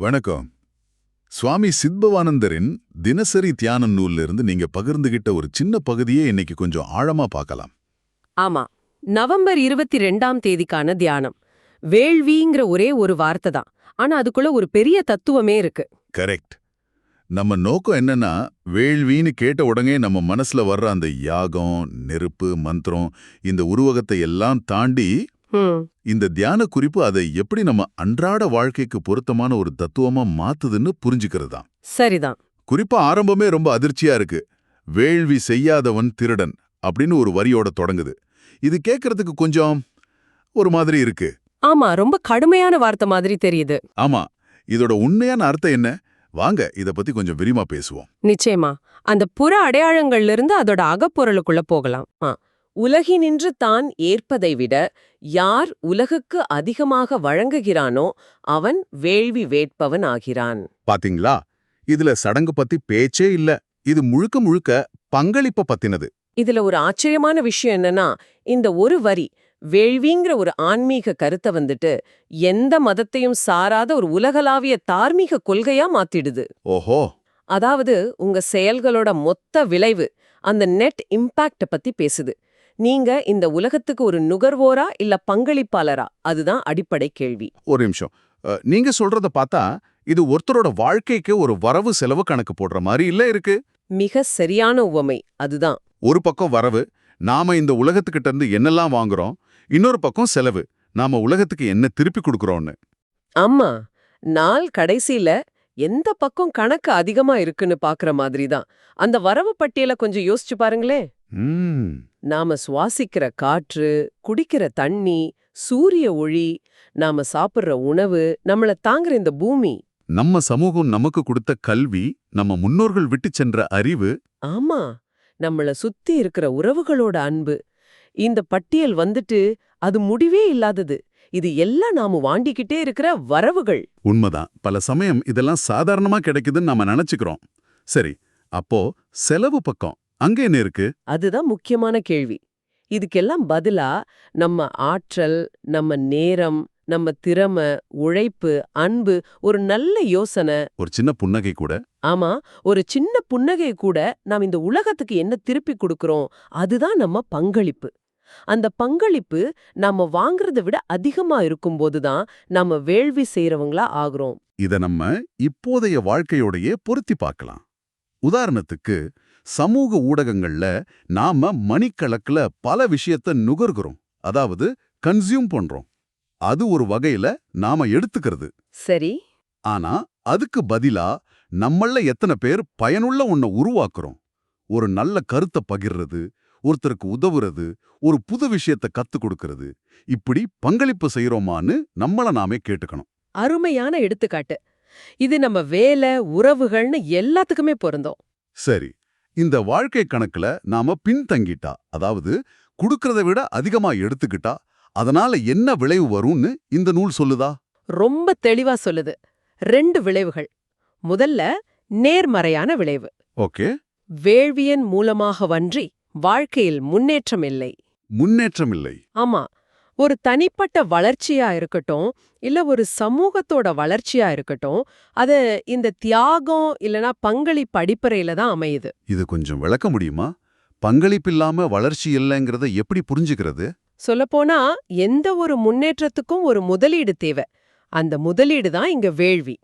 வணக்கம். சுவாமி சித்பவானந்தரின் தினசரி தியான நூல்ல இருந்து நீங்க பகிர்ந்துகிட்ட ஒரு சின்ன பகுதியே இன்னைக்கு கொஞ்சம் ஆழமா பார்க்கலாம். ஆமா நவம்பர் இருபத்தி ரெண்டாம் தேதிக்கான தியானம். வேள்விங்கிற ஒரே ஒரு வார்த்தை தான். ஆனா அதுக்குள்ள ஒரு பெரிய தத்துவமே இருக்கு. கரெக்ட். நம்ம நோக்கம் என்னன்னா வேள்வின்னு கேட்ட உடனே நம்ம மனசுல வர்ற அந்த யாகம் நெருப்பு மந்திரம் இந்த உருவகத்தை எல்லாம் தாண்டி இந்த தியான குறிப்பு அதை எப்படி நம்ம அன்றாட வாழ்க்கைக்கு பொருத்தமான ஒரு தத்துவமா மாத்துதுன்னு புரிஞ்சுக்கிறது தான் சரிதான். குறிப்பா ஆரம்பமே ரொம்ப அதிர்ச்சியா இருக்கு. வேள்வி செய்யாதவன் திருடன் அப்படின்னு ஒரு வரியோட தொடங்குது. இது கேட்கறதுக்கு கொஞ்சம் ஒரு மாதிரி இருக்கு. ஆமா ரொம்ப கடுமையான வார்த்தை மாதிரி தெரியுது. ஆமா இதோட உண்மையான அர்த்தம் என்ன? வாங்க இத பத்தி கொஞ்சம் விரிவா பேசுவோம். நிச்சயமா. அந்த புற அடையாளங்கள்ல இருந்து அதோட அகப்பொருளுக்குள்ள போகலாம். உலகினின்று தான் ஏற்பதை விட யார் உலகுக்கு அதிகமாக வழங்குகிறானோ அவன் வேள்வி வேட்பவன் ஆகிறான். பாத்தீங்களா? இதுல சடங்கு பத்தி பேச்சே இல்ல. இது முழுக்க முழுக்க பங்களிப்ப பத்தினது. இதுல ஒரு ஆச்சரியமான விஷயம் என்னன்னா இந்த ஒரு வரி வேள்விங்கிற ஒரு ஆன்மீக கருத்தை வந்துட்டு எந்த மதத்தையும் சாராத ஒரு உலகளாவிய தார்மீக கொள்கையா மாத்திடுது. ஓஹோ! அதாவது உங்க செயல்களோட மொத்த விளைவு அந்த நெட் இம்பாக்ட பத்தி பேசுது. நீங்க இந்த உலகத்துக்கு ஒரு நுகர்வோரா இல்ல பங்களிப்பாளரா? அதுதான் அடிப்படை கேள்வி. ஒரு நிமிஷம். நீங்க சொல்றத பார்த்தா இது ஒருத்தரோட வாழ்க்கைக்கு ஒரு வரவு செலவு கணக்கு போடுற மாதிரி இல்ல இருக்கு. மிக சரியான உவமை. அதுதான். ஒரு பக்கம் வரவு நாம இந்த உலகத்துக்கிட்ட இருந்து என்னெல்லாம் வாங்குறோம் இன்னொரு பக்கம் செலவு நாம உலகத்துக்கு என்ன திருப்பி கொடுக்கறோம்னு ஆமா. நாள் கடைசியில எந்த பக்கம் கணக்கு அதிகமா இருக்குன்னு பாக்குற மாதிரி தான். அந்த வரவு பட்டியல கொஞ்சம் யோசிச்சு பாருங்களே நாம சுவாசிக்கிற காற்று குடிக்கிற தண்ணி சூரிய ஒளி நாம சாப்பிடுற உணவு நம்மள தாங்குற இந்த பூமி. நம்ம சமூகம் நமக்கு கொடுத்த கல்வி நம்ம முன்னோர்கள் விட்டு சென்ற அறிவு. ஆமா நம்மள சுத்தி இருக்கிற உறவுகளோட அன்பு. இந்த பட்டியல் வந்துட்டு அது முடிவே இல்லாதது. இது எல்லாம் நாம வாண்டிக்கிட்டே இருக்கிற வரவுகள். உண்மைதான். பல சமயம் இதெல்லாம் சாதாரணமா கிடைக்குதுன்னு நாம நினைச்சுக்கிறோம். சரி அப்போ செலவு பக்கம். அங்க என்ன இருக்கு? அதுதான் முக்கியமான கேள்வி. இதுக்கெல்லாம் பதிலா நம்ம ஆற்றல் நம்ம நேரம் நம்ம திறமை உழைப்பு அன்பு ஒரு நல்ல யோசனை. ஒரு சின்ன புன்னகை கூட. ஆமா ஒரு சின்ன புன்னகை கூட நாம் இந்த உலகத்துக்கு என்ன திருப்பி கொடுக்கறோம் அதுதான் நம்ம பங்களிப்பு. அந்த பங்களிப்பு நாம வாங்குறதை விட அதிகமா இருக்கும்போது தான் நம்ம வேள்வி செய்யறவங்களா ஆகுறோம். இத நம்ம இப்போதைய வாழ்க்கையோடையே பொருத்தி பார்க்கலாம். உதாரணத்துக்கு சமூக ஊடகங்கள்ல நாம மணிக்கணக்குல பல விஷயத்த நுகர்கிறோம். அதாவது கன்சியூம் பண்றோம். அது ஒரு வகையில நாம எடுத்துக்கிறது. சரி. ஆனா அதுக்கு பதிலா நம்மள எத்தனை பேர் பயனுள்ள ஒன்ன உருவாக்குறோம். ஒரு நல்ல கருத்தை பகிர்றது ஒருத்தருக்கு உதவுறது ஒரு புது விஷயத்த கத்து கொடுக்கறது. இப்படி பங்களிப்பு செய்யறோமான்னு நம்மள நாமே கேட்டுக்கணும். அருமையான எடுத்துக்காட்டு. இது நம்ம வேலை உறவுகள்னு எல்லாத்துக்குமே பொருந்தோம். சரி. இந்த வாழ்க்கை கணக்குல நாம பின்தங்கிட்டா அதாவது குடுக்கறதை விட அதிகமா எடுத்துக்கிட்டா அதனால என்ன விளைவு வரும்னு இந்த நூல் சொல்லுதா? ரொம்ப தெளிவா சொல்லுது. ரெண்டு விளைவுகள். முதல்ல நேர்மறையான விளைவு. ஓகே. வேள்வியன் மூலமாக வன்றி வாழ்க்கையில் முன்னேற்றம் இல்லை. முன்னேற்றம் இல்லை. ஆமா. ஒரு தனிப்பட்ட வளர்ச்சியா இருக்கட்டும் இல்ல ஒரு சமூகத்தோட வளர்ச்சியா இருக்கட்டும் அது இந்த தியாகம் இல்லனா பங்களிப்பு அடிப்படையில தான் அமையுது. இது கொஞ்சம் விளக்க முடியுமா? பங்களிப்பில்லாம வளர்ச்சி இல்லைங்கிறத எப்படி புரிஞ்சுக்கிறது? சொல்லப்போனா எந்த ஒரு முன்னேற்றத்துக்கும் ஒரு முதலீடு தேவை. அந்த முதலீடு தான் இங்க வேள்வி.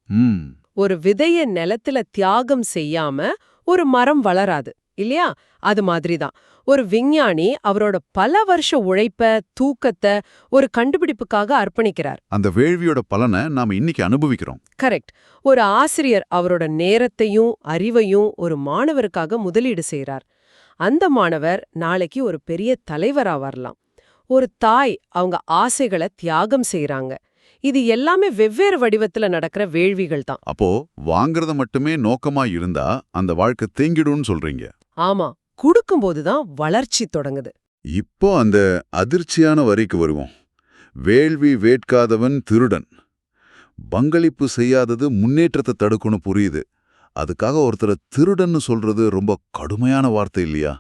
ஒரு விதைய நிலத்துல தியாகம் செய்யாம ஒரு மரம் வளராது. இல்லையா? அது மாதிரிதான். ஒரு விஞ்ஞானி அவரோட பல வருஷ உழைப்ப தூக்கத்தை ஒரு கண்டுபிடிப்புக்காக அர்ப்பணிக்கிறார். அந்த வேள்வியோட பலனை நாம இன்னைக்கு அனுபவிக்கிறோம். கரெக்ட். ஒரு ஆசிரியர் அவரோட நேரத்தையும் அறிவையும் ஒரு மாணவருக்காக முதலீடு செய்றார். அந்த மாணவர் நாளைக்கு ஒரு பெரிய தலைவரா வரலாம். ஒரு தாய் அவங்க ஆசைகளை தியாகம் செய்றாங்க. இது எல்லாமே வெவ்வேறு வடிவத்துல நடக்கிற வேள்விகள் தான் அப்போ வாங்குறத மட்டுமே நோக்கமா இருந்தா அந்த வாழ்க்கை தேங்கிடும்னு சொல்றீங்க. ஆமா குடுக்கும்போது தான் வளர்ச்சி தொடங்குது. இப்போ அந்த அதிர்ச்சியான வரிக்கு வருவோம். வேள்வி வேட்காதவன் திருடன். பங்களிப்பு செய்யாதது முன்னேற்றத்தை தடுக்கணும் புரியுது. அதுக்காக ஒருத்தரை திருடன்னு சொல்றது ரொம்ப கடுமையான வார்த்தை இல்லையா?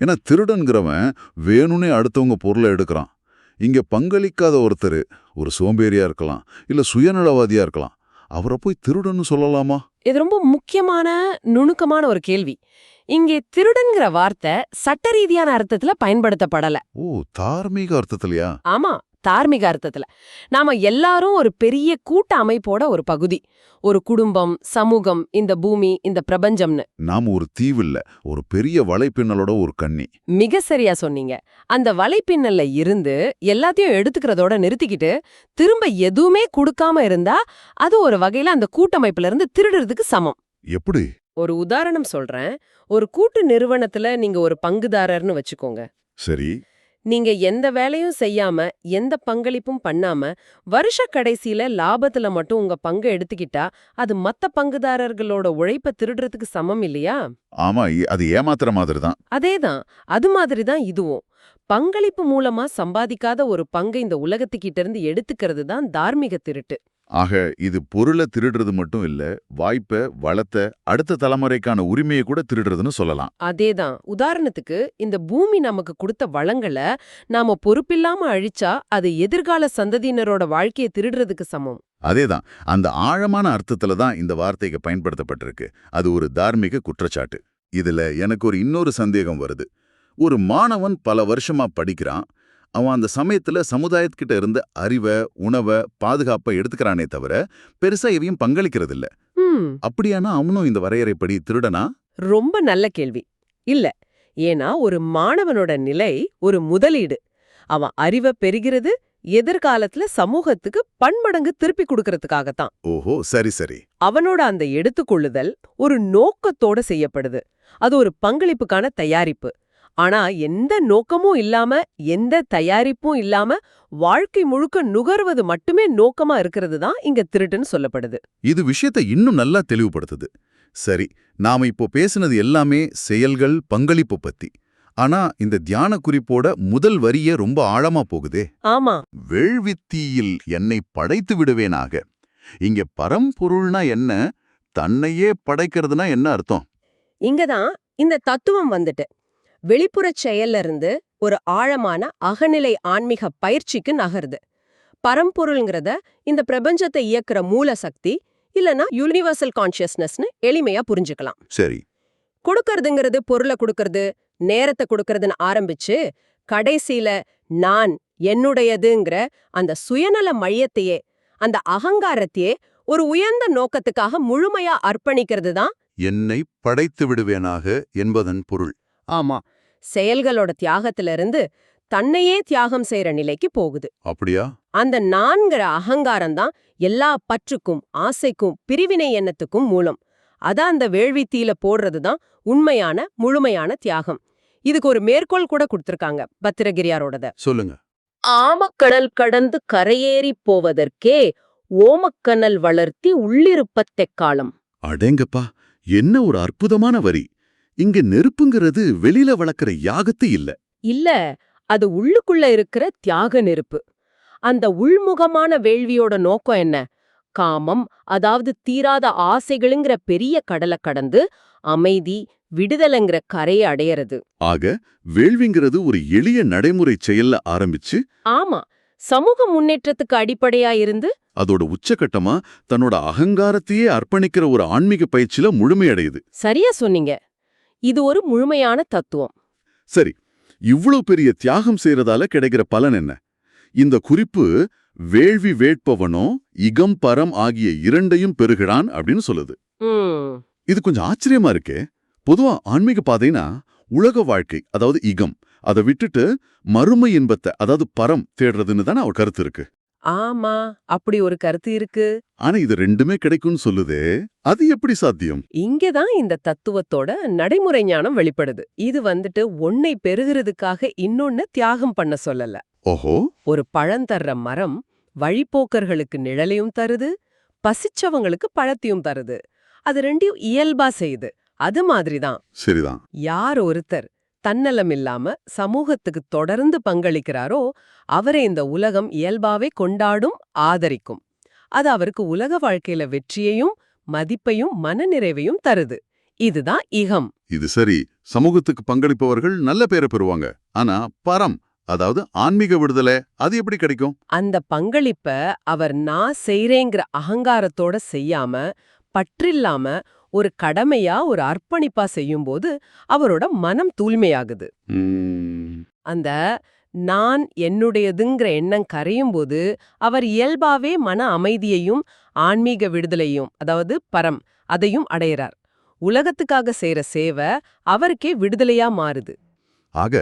ஏன்னா திருடன்கிறவன் வேணும்னே அடுத்தவங்க பொருளை எடுக்கிறான். இங்க பங்களிக்காத ஒருத்தர் ஒரு சோம்பேறியா இருக்கலாம் இல்ல சுயநலவாதியா இருக்கலாம். அவரை போய் திருடன்னு சொல்லலாமா? இது ரொம்ப முக்கியமான நுணுக்கமான ஒரு கேள்வி. இங்கே திருடன்கிற வார்த்தை சட்ட ரீதியான அர்த்தத்துல பயன்படுத்தப்படல. ஓ தார்மீக அர்த்தத்திலயா? ஆமா. தார்மீக அர்த்தத்துல. நாம எல்லாரும் ஒரு பெரிய கூட்ட அமைப்போட ஒரு பகுதி. ஒரு குடும்பம் சமூகம் இந்த பூமி இந்த பிரபஞ்சம்னு. நாம ஒரு தீவில்ல ஒரு பெரிய வலைப்பின்னலோட ஒரு கண்ணி. மிக சரியா சொன்னீங்க. அந்த வலைப்பின்னல்ல இருந்து எல்லாத்தையும் எடுத்துக்கிறதோட நிறுத்திக்கிட்டு திரும்ப எதுவுமே கொடுக்காம இருந்தா அது ஒரு வகையில அந்த கூட்டமைப்புல இருந்து திருடுறதுக்கு சமம். எப்படி? ஒரு உதாரணம் சொல்றேன். ஒரு கூட்டு நிறுவனத்துல நீங்க ஒரு பங்குதாரர்னு வச்சுக்கோங்க. சரி. நீங்க எந்த வேலையும் செய்யாம எந்த பங்களிப்பும் பண்ணாம வருஷ கடைசியில லாபத்துல மட்டும் உங்க பங்கு எடுத்துக்கிட்டா அது மத்த பங்குதாரர்களோட உழைப்ப திருடுறதுக்கு சமம் இல்லையா? ஆமா அது ஏமாத்துற மாதிரி தான் அதேதான். அது மாதிரி தான் இதுவும். பங்களிப்பு மூலமா சம்பாதிக்காத ஒரு பங்கை இந்த உலகத்துக்கிட்ட இருந்து எடுத்துக்கிறது தான் தார்மீக திருட்டு. ஆக இது பொருளை திருடுறது மட்டும் இல்ல வாய்ப்பை வளத்தை அடுத்த தலைமுறைக்கான உரிமையை கூட திருடுறதுன்னு சொல்லலாம். அதேதான். உதாரணத்துக்கு இந்த பூமி நமக்கு கொடுத்த வளங்களை நாம பொறுப்பில்லாம அழிச்சா அது எதிர்கால சந்ததியினரோட வாழ்க்கையை திருடுறதுக்கு சமம். அதேதான். அந்த ஆழமான அர்த்தத்துல தான் இந்த வார்த்தைக்கு பயன்படுத்தப்பட்டிருக்கு. அது ஒரு தார்மீக குற்றச்சாட்டு. இதுல எனக்கு ஒரு இன்னொரு சந்தேகம் வருது. ஒரு மாணவன் பல வருஷமா படிக்கிறான். அவன் அந்த சமயத்துல சமுதாயத்துக்கிட்ட இருந்த அறிவை உணவை பாதுகாப்பை எடுத்துக்கிறானே தவிர பெருசா எதையும் பங்களிக்கிறது இல்ல அப்படியானா அவனும் இந்த வரையறைப்படி திருடனா? ரொம்ப நல்ல கேள்வி. இல்ல. ஏன்னா ஒரு மாணவனோட நிலை ஒரு முதலீடு. அவன் அறிவை பெறுகிறது எதிர்காலத்துல சமூகத்துக்கு பன்மடங்கு திருப்பி கொடுக்கறதுக்காகத்தான். ஓஹோ சரி சரி. அவனோட அந்த எடுத்துக்கொள்ளுதல் ஒரு நோக்கத்தோட செய்யப்படுது. அது ஒரு பங்களிப்புக்கான தயாரிப்பு. ஆனா எந்த நோக்கமும் இல்லாம எந்த தயாரிப்பும் இல்லாம வாழ்க்கை முழுக்க நுகர்வது மட்டுமே நோக்கமா இருக்கிறது தான் இங்க திருட்டுன்னு சொல்லப்படுது. இது விஷயத்தை இன்னும் நல்லா தெளிவுபடுத்துது. சரி நாம இப்போ பேசுனது எல்லாமே செயல்கள் பங்களிப்பு பத்தி. ஆனா இந்த தியான குறிப்போட முதல் வரியே ரொம்ப ஆழமா போகுதே. ஆமா. வேள்வித்தீயில் என்னை படைத்து விடுவேனாக. இங்க பரம்பொருள்னா என்ன? தன்னையே படைக்கிறதுனா என்ன அர்த்தம்? இங்கதான் இந்த தத்துவம் வந்துட்டு. வெளிப்புறச் செயல்ல இருந்து ஒரு ஆழமான அகநிலை ஆன்மீக பயிற்சிக்கு நகருது. பரம்பொருள்ங்கிறத இந்த பிரபஞ்சத்தை இயக்குற மூல சக்தி இல்லனா யூனிவர்சல் கான்ஷியஸ்னஸ்னு எளிமையா புரிஞ்சுக்கலாம். சரி. கொடுக்கறதுங்கிறது பொருளை கொடுக்கறது நேரத்தை கொடுக்கறதுன்னு ஆரம்பிச்சு கடைசியில நான் என்னுடையதுங்கிற அந்த சுயநல மையத்தையே அந்த அகங்காரத்தையே ஒரு உயர்ந்த நோக்கத்துக்காக முழுமையா அர்ப்பணிக்கிறது தான் என்னை படைத்து விடுவேனாக என்பதன் பொருள். ஆமா செயல்களோட தியாகத்துல இருந்து தன்னையே தியாகம் செய்யற நிலைக்கு போகுது. அப்படியா? அந்த நான்கிற அகங்காரம் தான் எல்லா பற்றுக்கும் ஆசைக்கும் பிரிவினை எண்ணத்துக்கும் மூலம். அதான் அந்த வேள்வித்தீல போடுறது தான் உண்மையான முழுமையான தியாகம். இதுக்கு ஒரு மேற்கோள் கூட கொடுத்திருக்காங்க பத்திரகிரியாரோடத. சொல்லுங்க. ஆமக்கடல் கடந்து கரையேறி போவதற்கே ஓமக்கனல் வளர்த்தி உள்ளிருப்பத்தெக்காலம் அடேங்கப்பா என்ன ஒரு அற்புதமான வரி. இங்க நெருப்புங்கிறது வெளியில வளர்க்கிற யாகத்து இல்ல. இல்ல அது உள்ளுக்குள்ள இருக்கிற தியாக நெருப்பு. அந்த உள்முகமான வேள்வியோட நோக்கம் என்ன? காமம் அதாவது தீராத ஆசைகளுங்கிற பெரிய கடலை கடந்து அமைதி விடுதலைங்கிற கரையை அடையறது. ஆக வேள்விங்கிறது ஒரு எளிய நடைமுறை செயல்ல ஆரம்பிச்சு ஆமா சமூக முன்னேற்றத்துக்கு அடிப்படையா இருந்து அதோட உச்சகட்டமா தன்னோட அகங்காரத்தையே அர்ப்பணிக்கிற ஒரு ஆன்மீக பயிற்சியில முழுமையடையுது. சரியா சொன்னீங்க. இது ஒரு முழுமையான தத்துவம். சரி இவ்வளவு பெரிய தியாகம் செய்யறதால கிடைக்கிற பலன் என்ன? இந்த குறிப்பு வேள்வி வேட்பவனோ இகம் பரம் ஆகிய இரண்டையும் பெறுகிறான் அப்படின்னு சொல்லுது. இது கொஞ்சம் ஆச்சரியமா இருக்கே. பொதுவா ஆன்மீக பாதைனா உலக வாழ்க்கை அதாவது இகம் அதை விட்டுட்டு மறுமை இன்பத்தை அதாவது பரம் தேடுறதுன்னு தானே அவர் கருத்து இருக்கு. ஆமா அப்படி ஒரு கருத்து இருக்கு. ஆனா இது ரெண்டுமே கிடைக்கும்னு சொல்லுதே அது எப்படி சாத்தியம்? இங்கதான் இந்த தத்துவத்தோட நடைமுறை ஞானம் வெளிப்படுது. இது வந்துட்டு ஒன்னை பெறுகிறதுக்காக இன்னொன்னு தியாகம் பண்ண சொல்லல. ஓஹோ. ஒரு பழந்தர்ற மரம் வழிப்போக்கர்களுக்கு நிழலையும் தருது பசிச்சவங்களுக்கு பழத்தையும் தருது. அது ரெண்டையும் இயல்பா செய்யுது. அது மாதிரிதான் சரிதான். யார் ஒருத்தர் தன்னலம் இல்லாம சமூகத்துக்கு தொடர்ந்து பங்களிக்கிறாரோ அவரை இந்த உலகம் இயல்பாவே கொண்டாடும் ஆதரிக்கும். அது அவருக்கு உலக வாழ்க்கையில வெற்றியையும் மதிப்பையும் மனநிறைவையும் தருது. இதுதான் இகம். இது சரி சமூகத்துக்கு பங்களிப்பவர்கள் நல்ல பேரை பெறுவாங்க. ஆனா பரம் அதாவது ஆன்மீக விடுதலை அது எப்படி கிடைக்கும்? அந்த பங்களிப்ப அவர் நான் செய்றேங்கிற அகங்காரத்தோட செய்யாம பற்றில்லாம ஒரு கடமையா ஒரு அர்ப்பணிப்பா செய்யும்போது அவரோட மனம் தூய்மையாகுது. அந்த நான் என்னுடையதுங்கிற எண்ணம் கரையும் போது அவர் இயல்பாவே மன அமைதியையும் ஆன்மீக விடுதலையும் அதாவது பரம் அதையும் அடையறார். உலகத்துக்காக செய்யற சேவை அவருக்கே விடுதலையா மாறுது. ஆக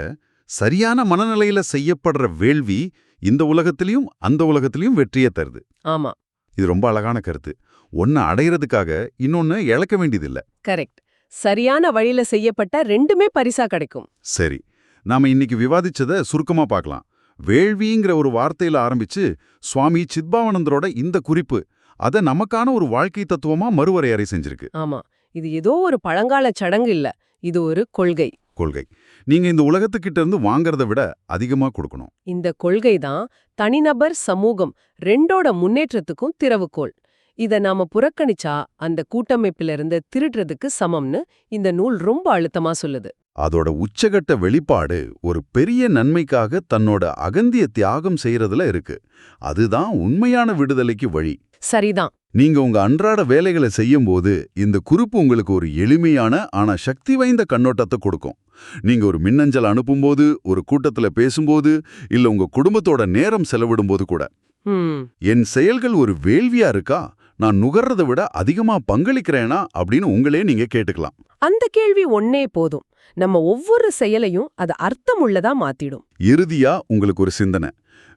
சரியான மனநிலையில செய்யப்படுற வேள்வி இந்த உலகத்திலையும் அந்த உலகத்திலையும் வெற்றியை தருது. ஆமா. இது ரொம்ப அழகான கருத்து. ஒன்னு அடையறதுக்காக இன்னொன்னு இழக்க வேண்டியதில்ல. கரெக்ட். சரியான வழியில செய்யப்பட்ட ரெண்டுமே பரிசா கிடைக்கும். சரி நாம இன்னைக்கு விவாதிச்சத சுருக்கமா பார்க்கலாம். வேள்விங்கிற ஒரு வார்த்தையில ஆரம்பிச்சு சுவாமி சித்பாவனந்தரோட இந்த குறிப்பு அத நமக்கான ஒரு வாழ்க்கை தத்துவமா மறுவரையறை செஞ்சிருக்கு. ஆமா இது ஏதோ ஒரு பழங்கால சடங்கு இல்ல இது ஒரு கொள்கை. கொள்கை. நீங்க இந்த உலகத்துக்கிட்ட இருந்து வாங்கறத விட அதிகமா கொடுக்கணும். இந்த கொள்கை தான் தனிநபர் சமூகம் ரெண்டோட முன்னேற்றத்துக்கும் திறவுகோல். இத நாம புறக்கணிச்சா அந்த கூட்டமைப்பில இருந்து திருடுறதுக்கு சமம்னு இந்த நூல் ரொம்ப அழுத்தமா சொல்லுது. அதோட உச்சகட்ட வெளிப்பாடு ஒரு பெரிய நன்மைக்காக தன்னோட அகந்திய தியாகம் செய்யறதுல இருக்கு. அதுதான் உண்மையான விடுதலைக்கு வழி. சரிதான். நீங்க உங்க அன்றாட வேலைகளை செய்யும்போது இந்த குறிப்பு உங்களுக்கு ஒரு எளிமையான ஆனா சக்தி வாய்ந்த கண்ணோட்டத்தை கொடுக்கும். நீங்க ஒரு மின்னஞ்சல் அனுப்பும்போது ஒரு கூட்டத்துல பேசும்போது இல்ல உங்க குடும்பத்தோட நேரம் செலவிடும்போது கூட. ம். என் செயல்கள் ஒரு வேள்வியா இருக்கா? நான் நுகர்றதை விட அதிகமா பங்களிக்கிறேனா அப்படின்னு உங்களே நீங்க கேட்டுக்கலாம். அந்த கேள்வி ஒன்னே போதும். நம்ம ஒவ்வொரு செயலையும் அது அர்த்தமுள்ளதா மாத்திடும். இறுதியா உங்களுக்கு ஒரு சிந்தனை.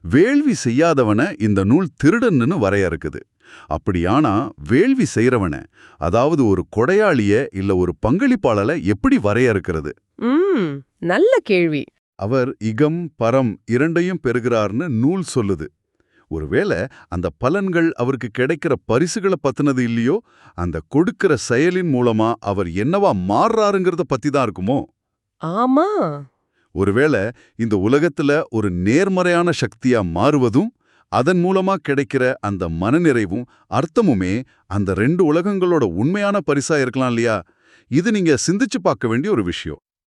வேள்வி செய்யாதவன இந்த நூல் திருடன்னு வரையறுக்குது. அப்படியானா வேள்வி செய்றவன அதாவது ஒரு கொடையாளிய இல்ல ஒரு பங்களிப்பாளரை எப்படி வரையறுக்கிறது? நல்ல கேள்வி. அவர் இகம் பரம் இரண்டையும் பெறுகிறார்னு நூல் சொல்லுது. ஒருவேளை அந்த பலன்கள் அவருக்கு கிடைக்கிற பரிசுகளை பத்தினது இல்லையோ அந்த கொடுக்கிற செயலின் மூலமா அவர் என்னவா மாறுறாருங்கிறத பத்தி தான் இருக்குமோ? ஆமா. ஒருவேளை இந்த உலகத்துல ஒரு நேர்மறையான சக்தியா மாறுவதும் அதன் மூலமா கிடைக்கிற அந்த மனநிறைவும் அர்த்தமுமே அந்த ரெண்டு உலகங்களோட உண்மையான பரிசா இருக்கலாம் இல்லையா? இது நீங்க சிந்திச்சு பார்க்க வேண்டிய ஒரு விஷயம்.